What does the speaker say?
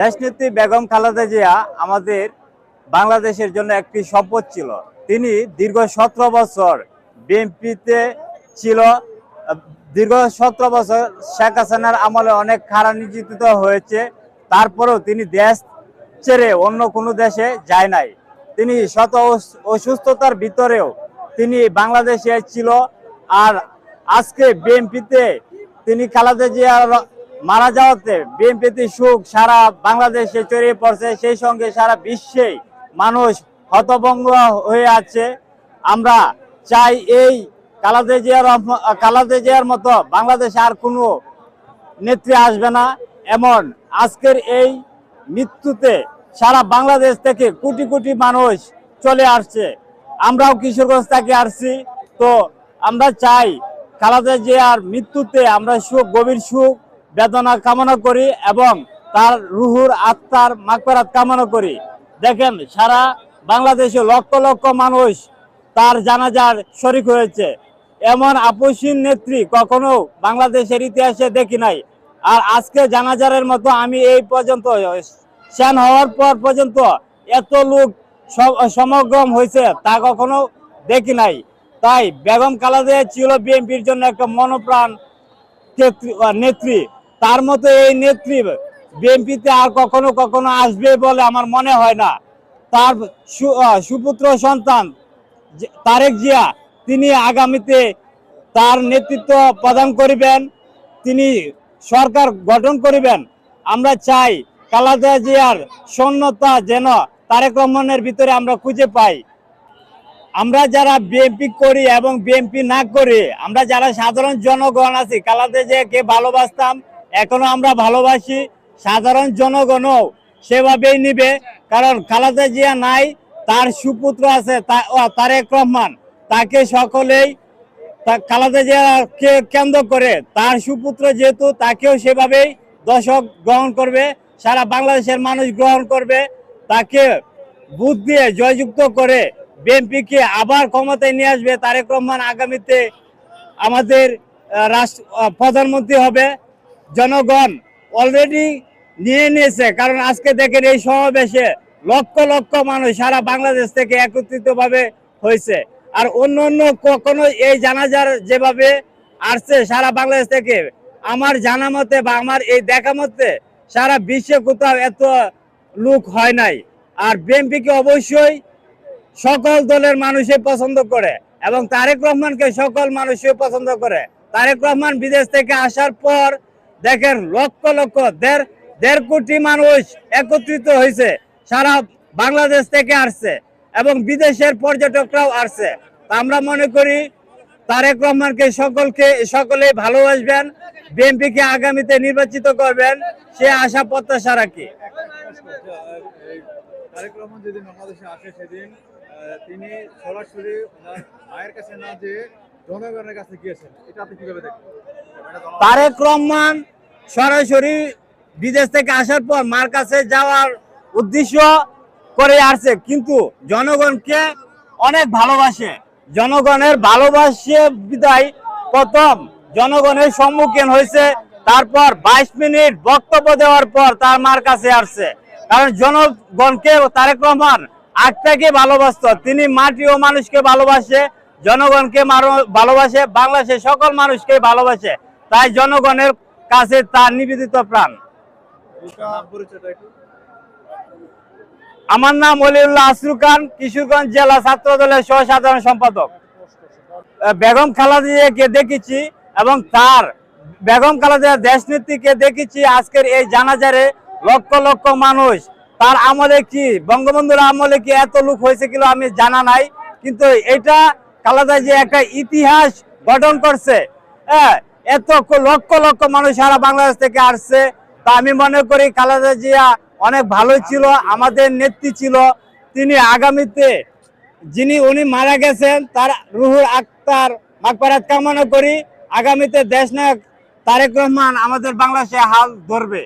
দেশনেত্রী বেগম খালেদা জিয়া আমাদের বাংলাদেশের জন্য একটি সম্পদ ছিল। তিনি দীর্ঘ সতেরো বছর বিএনপিতে ছিল। দীর্ঘ সতেরো বছর শেখ হাসিনার আমলে অনেক খারাপ নির্যাতিত হয়েছে। তারপরেও তিনি দেশ ছেড়ে অন্য কোনো দেশে যায় নাই। তিনি শত অসুস্থতার ভিতরেও তিনি বাংলাদেশে ছিল। আর আজকে বিএনপিতে তিনি খালেদা জিয়া মারা যাওয়াতে বিএনপিতে সুখ, সারা বাংলাদেশে ছড়িয়ে পড়ছে, সেই সঙ্গে সারা বিশ্বে মানুষ হতভঙ্গ হয়ে আছে। আমরা চাই এই খালেদা জিয়ার খালেদা জিয়ার মতো বাংলাদেশে আর কোনো নেত্রী আসবে না। এমন আজকের এই মৃত্যুতে সারা বাংলাদেশ থেকে কোটি কোটি মানুষ চলে আসছে। আমরাও কিশোরগঞ্জ থেকে আসছি। তো আমরা চাই খালেদা জিয়ার মৃত্যুতে আমরা সুখ, গভীর সুখ বেদনা কামনা করি এবং তার রুহুর আত্মার মাকফেরাত কামনা করি। দেখেন, সারা বাংলাদেশে লক্ষ লক্ষ মানুষ তার জানাজার শরিক হয়েছে। এমন আপসীন নেত্রী কখনো বাংলাদেশের ইতিহাসে দেখি নাই। আর আজকে জানাজারের মতো আমি এই পর্যন্ত সেন হওয়ার পর পর্যন্ত এত লোক সম- সমাগম হয়েছে তা কখনো দেখি নাই। তাই বেগম কালাদে ছিল বিএনপির জন্য একটা মনোপ্রাণ নেত্রী। তার মতো এই নেত্রী বিএনপিতে আর কখনো কখনো আসবে বলে আমার মনে হয় না। তার সুপুত্র সন্তান তারেক জিয়া, তিনি আগামীতে তার নেতৃত্ব প্রদান করিবেন, তিনি সরকার গঠন করিবেন। আমরা চাই কালাদা জিয়ার সৈন্যতা যেন তারেক রহমানের ভিতরে আমরা খুঁজে পাই। আমরা যারা বিএনপি করি এবং বিএনপি না করি, আমরা যারা সাধারণ জনগণ আছি কালাতে যে কে ভালোবাসতাম এখনও আমরা ভালোবাসি, সাধারণ জনগণও সেভাবেই নিবে, কারণ খালেদা জিয়া নাই, তার সুপুত্র আছে তারেক রহমান। তাকে সকলেই খালেদা জিয়াকে কেন্দ্র করে তার সুপুত্র যেহেতু, তাকেও সেভাবেই দর্শক গ্রহণ করবে, সারা বাংলাদেশের মানুষ গ্রহণ করবে। তাকে বুথ দিয়ে জয়যুক্ত করে বিএনপিকে আবার ক্ষমতায় নিয়ে আসবে তারেক রহমান। আগামীতে আমাদের রাষ্ট্র প্রধানমন্ত্রী হবে। জনগণ অলরেডি নিয়ে নিয়েছে। কারণ আজকে দেখেন এই সমাবেশে লক্ষ লক্ষ মানুষ সারা বাংলাদেশ থেকে একত্রিতভাবে হয়েছে। আর অন্য অন্য কখনো এই জানাজার যেভাবে আসছে সারা বাংলাদেশ থেকে, আমার জানা মতে বা আমার এই দেখা মতে সারা বিশ্বে কোথাও এত লোক হয় নাই। আর বিএনপিকে অবশ্যই সকল দলের মানুষই পছন্দ করে এবং তারেক রহমানকে সকল মানুষই পছন্দ করে। তারেক রহমান বিদেশ থেকে আসার পর দেখেন লক্ষ লক্ষ, দেড় দেড় কোটি মানুষ একত্রিত হয়েছে। সারা বাংলাদেশ থেকে আসছে এবং বিদেশের পর্যটকরাও আসছে। আমরা মনে করি তারেক রহমানকে সকলকে, সকলেই ভালোবাসবেন, বিএনপিকে আগামীতে নির্বাচিত করবেন, সে আশা, প্রত্যাশা রাখি। তিনি সরাসরি মায়ের কাছে না যে জনগণের কাছে গিয়েছেন। এটা আপনি কীভাবে তারেক রহমান সরাসরি বিদেশ থেকে আসার পর মার কাছে যাওয়ার উদ্দেশ্য করে আসছে। কিন্তু জনগণকে অনেক ভালোবাসে। জনগণের ভালোবাসে বিদায় প্রথম জনগণের সম্মুখীন হয়েছে। তারপর বাইশ মিনিট বক্তব্য দেওয়ার পর তার মার কাছে আসছে। কারণ জনগণকে তারেক রহমান আগ থেকে ভালোবাসত। তিনি মাটি ও মানুষকে ভালোবাসে, জনগণকে ভালোবাসে, বাংলাদেশের সকল মানুষকে ভালোবাসে। তাই জনগণের কাছে তার নিবেদিত প্রাণ। আমার নাম অলিউল্লাহ আসরু খান, কিশোরগঞ্জ জেলা ছাত্র দলের সহ সাধারণ সম্পাদক বেগম খালাদিয়াকে দেখেছি এবং তার বেগম খালাদিয়া দেশনীতিকে দেখেছি। আজকের এই জানাজারে লক্ষ লক্ষ মানুষ তার আমলে কি, বঙ্গবন্ধুর আমলে কি এত লোক হয়েছে কিলো আমি জানা নাই। কিন্তু এটা খালাদা যে একটা ইতিহাস গঠন করছে। হ্যাঁ এত লক্ষ লক্ষ মানুষ সারা বাংলাদেশ থেকে আসছে। তা আমি মনে করি খালেদা জিয়া অনেক ভালো ছিল, আমাদের নেত্রী ছিল। তিনি আগামীতে যিনি উনি মারা গেছেন, তার রুহুর আক্তার মাকপারাত কামনা করি। আগামীতে দেশ নায়ক তারেক রহমান আমাদের বাংলাদেশে হাল ধরবে।